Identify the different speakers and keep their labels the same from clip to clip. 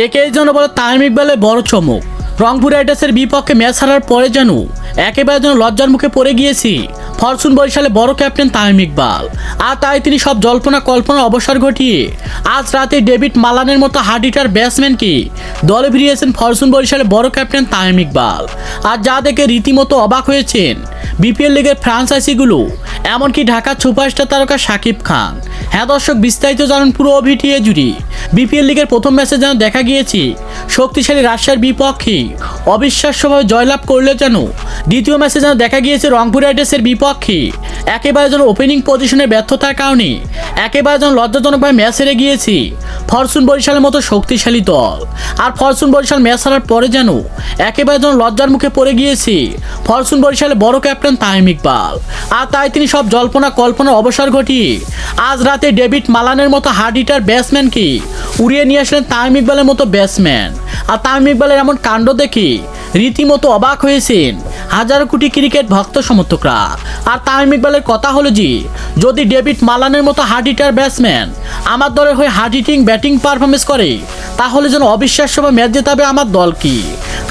Speaker 1: is third.
Speaker 2: একে এই জন্য বলে তামিম ইকবালের বড় চমক। রংপুর রাইডার্সের বিপক্ষে ম্যাচ হারার পরে যেন একেবারে যেন লজ্জার মুখে পড়ে গিয়েছি। ফরচুন বরিশালে বড় ক্যাপ্টেন তামিম ইকবাল। আর তাই তিনি সব জল্পনা কল্পনার অবসর ঘটিয়ে আজ রাতে ডেভিড মালানের মতো হার্ডিটার ব্যাটসম্যানকে দলে ফিরিয়েছেন ফরচুন বরিশালে বড় ক্যাপ্টেন তামিম ইকবাল। আর যা দেখে রীতিমতো অবাক হয়েছেন বিপিএল লিগের ফ্রাঞ্চাইজিগুলো। এমনকি ঢাকার সুপারস্টার তারকা শাকিব খান। হ্যাঁ দর্শক, বিস্তারিত জানুন পুরো অভিটিএ জুড়ি। বিপিএল লিগের প্রথম ম্যাচে যেন দেখা গিয়েছে, শক্তিশালী রাশিয়ার বিপক্ষে অবিশ্বাস্যভাবে জয়লাভ করলে যেন দ্বিতীয় ম্যাচে যেন দেখা গিয়েছে রংপুর রাইডার্সের বিপক্ষে। একেবারে যেন ওপেনিং পজিশনে ব্যর্থতার কারণে। একেবারে যেন লজ্জাজনকভাবে ম্যাচ হেরে গিয়েছে ফরচুন বরিশালের মতো শক্তিশালী দল। আর ফরচুন বরিশাল ম্যাচ হারার পরে যেন একেবারে যেন লজ্জার মুখে পড়ে গিয়েছে ফরচুন বরিশালের বড় ক্যাপ্টেন তামিম ইকবাল। আর তাই তিনি সব জল্পনা কল্পনার অবসর ঘটিয়ে আজ রাতে ডেভিড মালানের মতো হার্ড হিটার ব্যাটসম্যানকে উড়িয়ে নিয়ে আসলেন তামিম ইকবালের মতো ব্যাটসম্যান। আর তামিম ইকবালের এমন কাণ্ড দেখে রীতিমতো অবাক হয়েছেন হাজারো কোটি ক্রিকেট ভক্ত সমর্থকরা। আর তামিম ইকবালের কথা হলো যে যদি ডেভিড মালানের মতো হার্ড হিটার ব্যাটসম্যান আমার দলের হয়ে হার্ড হিটিং ব্যাটিং পারফরমেন্স করে, তাহলে যেন অবিশ্বাস্যভাবে ম্যাচ জেতাবে আমার দল কি?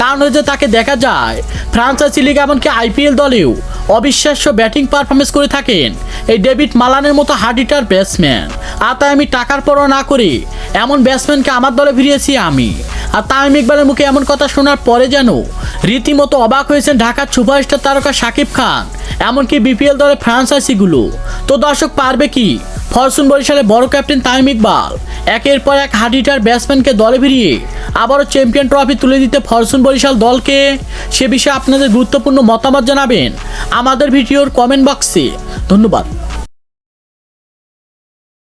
Speaker 2: কারণ হচ্ছে তাকে দেখা যায় ফ্রান্সাইজি লিগ এমনকি আইপিএল দলেও অবিশ্বাস্য ব্যাটিং পারফরমেন্স করে থাকেন এই ডেভিড মালানের মতো হার্ড হিটার ব্যাটসম্যান। আর তাই আমি টাকার পরও না করে এমন ব্যাটসম্যানকে আমার দলে ফিরিয়েছি আমি। আর তামিম ইকবালের মুখে এমন কথা শোনার পরে যেন রীতিমতো অবাক হয়েছেন ঢাকার সুপারস্টার তারকা শাকিব খান, এমনকি বিপিএল দলের ফ্রান্সাইজিগুলো তো দর্শক, পারবে কি? ফরচুন বরিশালে বড় ক্যাপ্টেন তামিম ইকবাল একের পর এক হাডিটার ব্যাটসম্যানকে দলে ফিরিয়ে আবারও চ্যাম্পিয়ন ট্রফি তুলে দিতে ফরচুন বরিশাল দলকে। সে বিষয়ে আপনাদের গুরুত্বপূর্ণ মতামত জানাবেন আমাদের ভিডিওর কমেন্ট বক্সে। ধন্যবাদ।